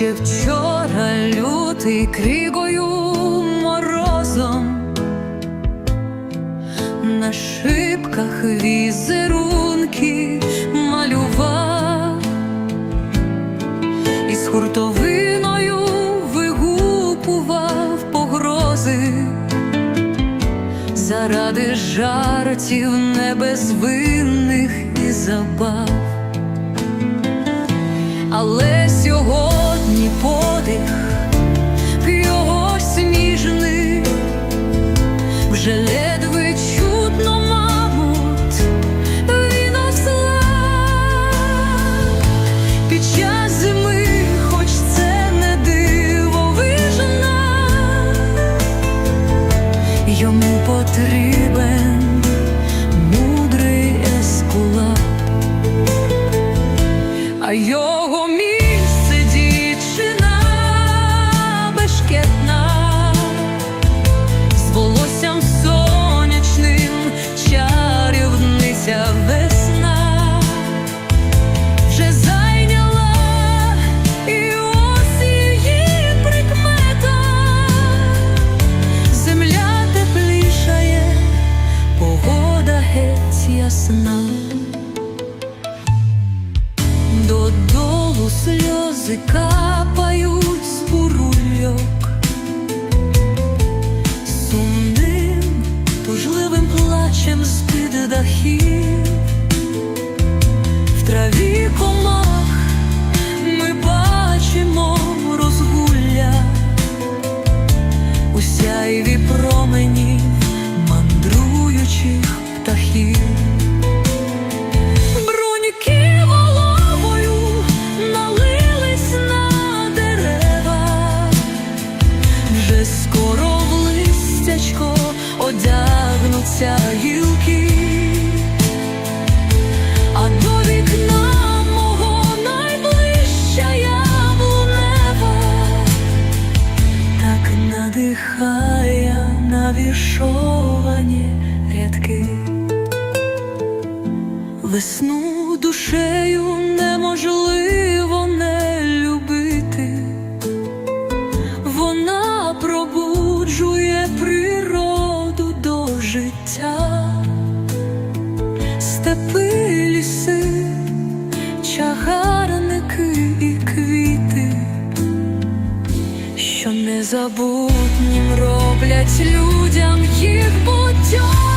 Ще вчора лютий кригою морозом. На шибках візерунки малював. І з хуртовиною вигупував погрози. Заради жартів небезвинних йому потрібен мудрий ескулап. А геть ясна. Додолу сльози капають з бурульок Сумним, тужливим плачем з-під дахів гілки, а до вікна мого найближча яблунева, так надихає навішовані рядки. Весну душею неможливо незабутнім роблять людям їх буття.